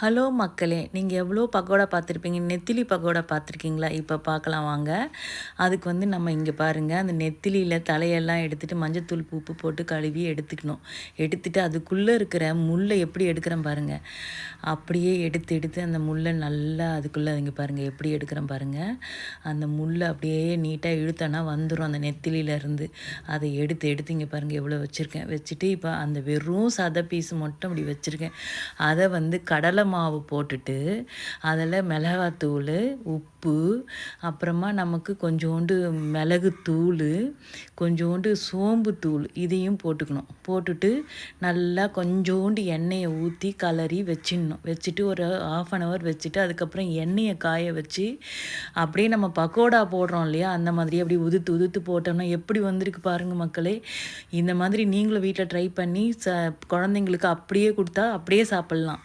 Hello மக்களே நீங்கள் எவ்வளோ பக்கோடா பார்த்துருப்பீங்க? நெத்திலி பக்கோடா பார்த்துருக்கீங்களா? இப்போ பார்க்கலாம் வாங்க. அதுக்கு வந்து நம்ம இங்கே பாருங்கள் அந்த நெத்திலியில் தலையெல்லாம் எடுத்துகிட்டு மஞ்சத்தூள் உப்பு போட்டு கழுவி எடுத்துக்கணும். எடுத்துகிட்டு அதுக்குள்ளே இருக்கிற முள்ளை எப்படி எடுக்கிறேன் பாருங்கள் அப்படியே எடுத்து எடுத்து அந்த முள்ளை நல்லா அதுக்குள்ளே இங்கே பாருங்கள் எப்படி எடுக்கிறேன் பாருங்கள் அந்த முள்ளை அப்படியே நீட்டாக இழுத்தோன்னா வந்துடும் அந்த நெத்திலியிலேருந்து அதை எடுத்து எடுத்து இங்கே பாருங்கள் எவ்வளோ வச்சுருக்கேன். வச்சுட்டு இப்போ அந்த வெறும் சதை பீஸ் மட்டும் அப்படி வச்சுருக்கேன். அதை வந்து கடலை மாவு போட்டுட்டு அதில் மிளகாத்தூள் உப்பு அப்புறமா நமக்கு கொஞ்சோண்டு மிளகு தூள் கொஞ்சோண்டு சோம்பு தூள் இதையும் போட்டுக்கணும். போட்டுட்டு நல்லா கொஞ்சோண்டு எண்ணெயை ஊற்றி கலரி வச்சிடணும். வச்சுட்டு ஒரு ஆஃப் அன் ஹவர் வச்சுட்டு அதுக்கப்புறம் எண்ணெயை காய வச்சு அப்படியே நம்ம பக்கோடா போடுறோம் இல்லையா? அந்த மாதிரி அப்படி உதுத்து உதுத்து போட்டோம்னா எப்படி வந்திருக்கு பாருங்கள் மக்களே. இந்த மாதிரி நீங்களும் வீட்டில் ட்ரை பண்ணி ச குழந்தைங்களுக்கு அப்படியே கொடுத்தா அப்படியே சாப்பிட்லாம்.